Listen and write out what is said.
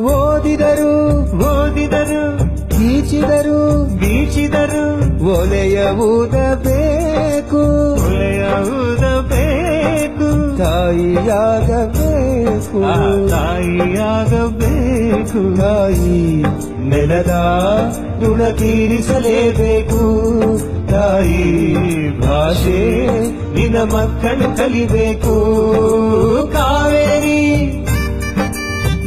ಓದಿದರು ಓದಿದರು ಬೀಚಿದರು ಬೀಚಿದರು. ಒಲೆಯ ಊದಬೇಕು ಒಲೆಯುವುದಬೇಕು ತಾಯಿಯಾಗಬೇಕು. ಆ ತಾಯಿಯಾಗಬೇಕು. ತಾಯಿ ನೆಲದ ಋಣ ತೀರಿಸಲೇಬೇಕು. ತಾಯಿ ಭಾಷೆ ನಿನ್ನ ಮಕ್ಕಳು ಕಲಿಬೇಕು. ಕಾವೇರಿ